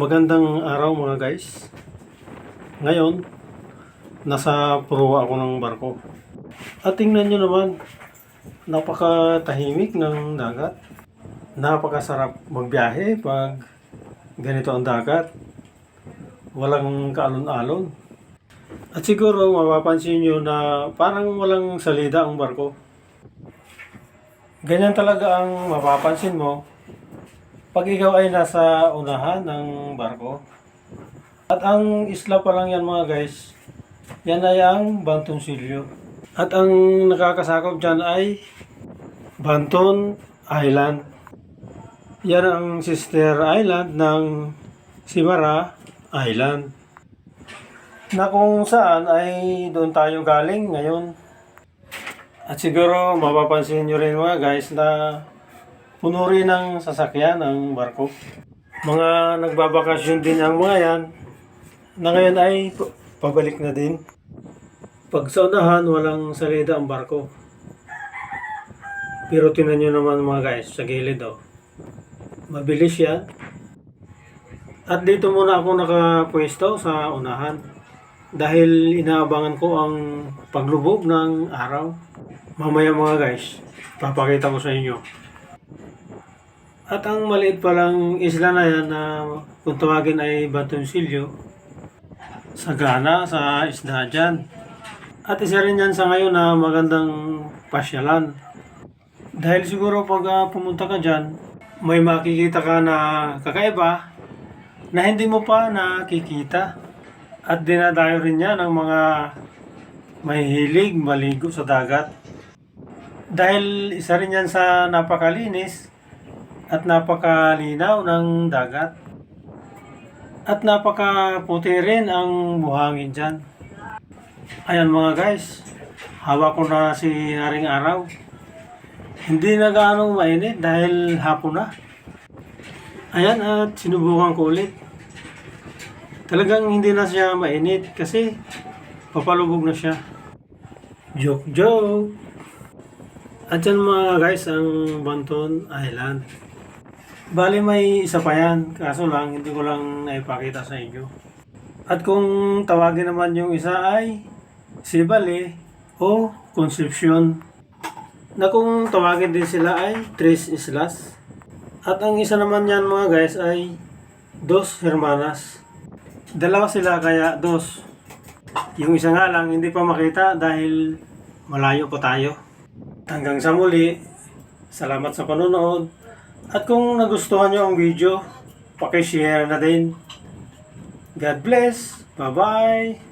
Magandang araw mga guys. Ngayon, nasa proa ako ng barko. At tingnan nyo naman, napakatahimik ng dagat. Napakasarap magbiyahe pag ganito ang dagat. Walang kaalon-alon. At siguro mapapansin nyo na parang walang salida ang barko. Ganyan talaga ang mapapansin mo pag ikaw ay nasa unahan ng barko. At ang isla pa lang yan mga guys, yan ay ang Bantonsillo. At ang nakakasakop dyan ay Banton Island. Yan ang sister island ng Simara Island. Na kung saan ay doon tayo galing ngayon. At siguro mapapansin nyo rin mga guys na puno rin ng sasakyan ang barko. Mga nagbabakasyon din ang mga yan na ngayon ay pabalik na din. Pag sa unahan, walang salida ang barko. Pero tinan nyo naman mga guys, sa gilid oh. Mabilis yan. At dito muna ako nakapwesto sa unahan. Dahil inaabangan ko ang paglubog ng araw. Mamaya mga guys, papakita ko sa inyo. At ang maliit palang isla na yan na kung tawagin ay Bantonsillo, sagana sa isda dyan. At isa rin yan sa ngayon na magandang pasyalan. Dahil siguro pag ah, pumunta ka dyan, may makikita ka na kakaiba na hindi mo pa nakikita. At dinadayo rin yan ng mga mahihilig maligo sa dagat. Dahil isa rin yan sa napakalinis at napakalinaw ng dagat. At napakaputi rin ang buhangin dyan. Ayan mga guys, hawak ko na si Haring Araw. Hindi na gaano mainit dahil hapon na. Ayan at sinubukan ko ulit. Talagang hindi na siya mainit kasi papalubog na siya. Joke joke! At yan mga guys ang Banton Island. Bali may isa pa yan, kaso lang hindi ko lang naipakita sa inyo. At kung tawagin naman yung isa ay Sibali o Concepcion. Na kung tawagin din sila ay Tres Islas. At ang isa naman yan mga guys ay Dos Hermanas. Dalawa sila kaya dos. Yung isa nga lang hindi pa makita dahil malayo pa tayo. Hanggang sa muli, salamat sa panonood. At kung nagustuhan nyo ang video, pakishare na din. God bless. Bye-bye.